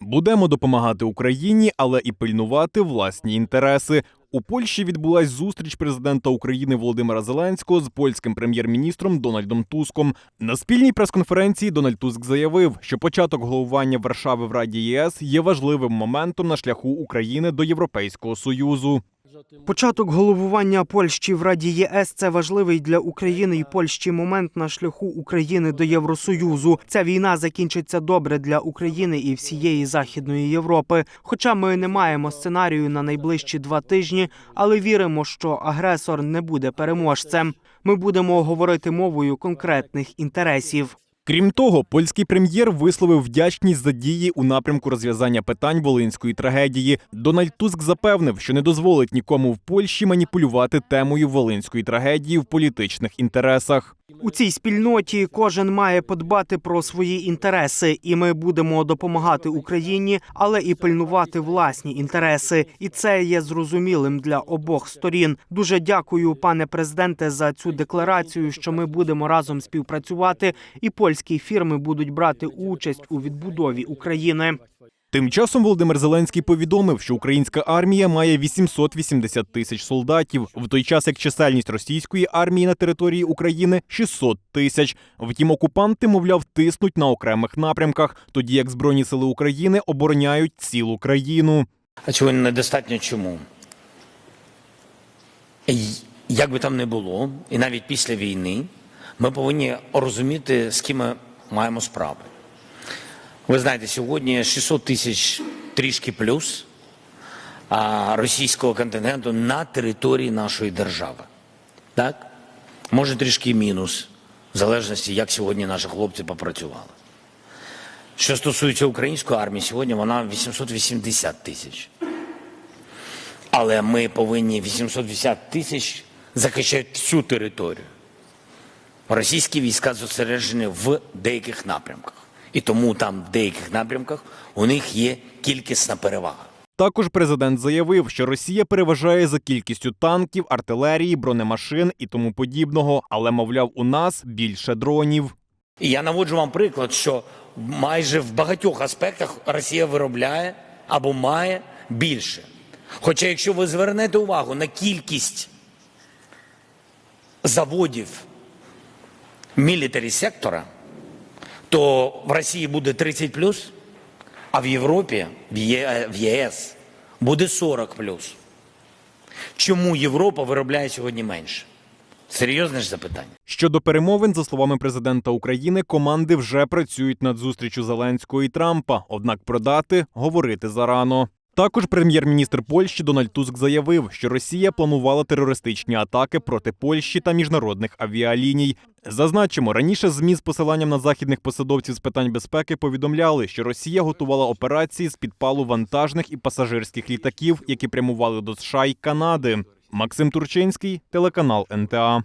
Будемо допомагати Україні, але і пильнувати власні інтереси. У Польщі відбулась зустріч президента України Володимира Зеленського з польським прем'єр-міністром Дональдом Туском. На спільній прес-конференції Дональд Туск заявив, що початок головування Варшави в Раді ЄС є важливим моментом на шляху України до Європейського союзу. Початок головування Польщі в Раді ЄС це важливий для України і Польщі момент на шляху України до Євросоюзу. Ця війна закінчиться добре для України і всієї Західної Європи. Хоча ми не маємо сценарію на найближчі два тижні, але віримо, що агресор не буде переможцем. Ми будемо говорити мовою конкретних інтересів. Крім того, польський прем'єр висловив вдячність за дії у напрямку розв'язання питань волинської трагедії. Дональд Туск запевнив, що не дозволить нікому в Польщі маніпулювати темою волинської трагедії в політичних інтересах. У цій спільноті кожен має подбати про свої інтереси, і ми будемо допомагати Україні, але і пильнувати власні інтереси. І це є зрозумілим для обох сторін. Дуже дякую, пане президенте, за цю декларацію, що ми будемо разом співпрацювати, і польські фірми будуть брати участь у відбудові України. Тим часом Володимир Зеленський повідомив, що українська армія має 880 тисяч солдатів, в той час як чисельність російської армії на території України 600 тисяч. Втім, окупанти, мовляв, тиснуть на окремих напрямках, тоді як Збройні сили України обороняють цілу країну. А цього недостатньо чому? Як би там не було, і навіть після війни, ми повинні розуміти, з ким ми маємо справу. Ви знаєте, сьогодні 600 тисяч трішки плюс російського контингенту на території нашої держави. Так? Може трішки мінус, в залежності, як сьогодні наші хлопці попрацювали. Що стосується української армії, сьогодні вона 880 тисяч. Але ми повинні 880 тисяч захищати всю територію. Російські війська зосереджені в деяких напрямках. І тому там в деяких напрямках у них є кількісна перевага. Також президент заявив, що Росія переважає за кількістю танків, артилерії, бронемашин і тому подібного, але мовляв, у нас більше дронів. І я наводжу вам приклад, що майже в багатьох аспектах Росія виробляє або має більше. Хоча, якщо ви звернете увагу на кількість заводів мілітарі сектора, то в Росії буде 30 а в Європі, в ЄС буде 40 Чому Європа виробляє сьогодні менше? Серйозне ж запитання. Щодо перемовин, за словами президента України, команди вже працюють над зустрічю Зеленського і Трампа. Однак про дати говорити зарано. Також прем'єр-міністр Польщі Дональд Туск заявив, що Росія планувала терористичні атаки проти Польщі та міжнародних авіаліній. Зазначимо, раніше змі з посиланням на західних посадовців з питань безпеки повідомляли, що Росія готувала операції з підпалу вантажних і пасажирських літаків, які прямували до США й Канади. Максим Турчинський, телеканал НТА.